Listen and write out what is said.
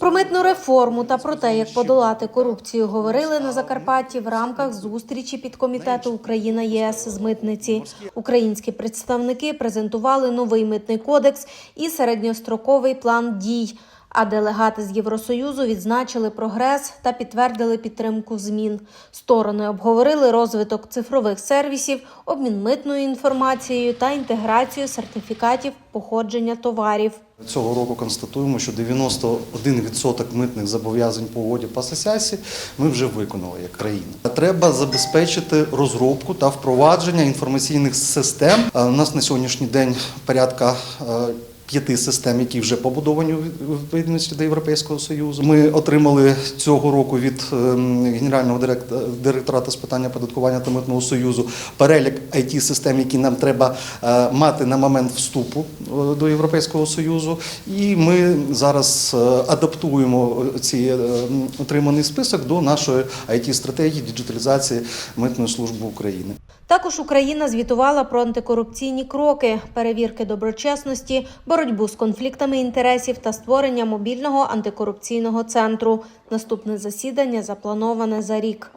Про митну реформу та про те, як подолати корупцію, говорили на Закарпатті в рамках зустрічі підкомітету Україна ЄС з митниці. Українські представники презентували новий митний кодекс і середньостроковий план дій. А делегати з Євросоюзу відзначили прогрес та підтвердили підтримку змін. Сторони обговорили розвиток цифрових сервісів, обмін митною інформацією та інтеграцію сертифікатів походження товарів. Цього року констатуємо, що 91% митних зобов'язань по угоді по асоціації ми вже виконали як країна. Треба забезпечити розробку та впровадження інформаційних систем. Е, У нас на сьогоднішній день порядка е, П'яти систем, які вже побудовані у відповідності до Європейського Союзу. Ми отримали цього року від ем, Генерального директ- директорату з питання податкування та митного союзу перелік it систем які нам треба е, мати на момент вступу е, до Європейського Союзу. І ми зараз е, адаптуємо ці отриманий список до нашої it стратегії діджиталізації митної служби України. Також Україна звітувала про антикорупційні кроки, перевірки доброчесності, боротьбу з конфліктами інтересів та створення мобільного антикорупційного центру. Наступне засідання заплановане за рік.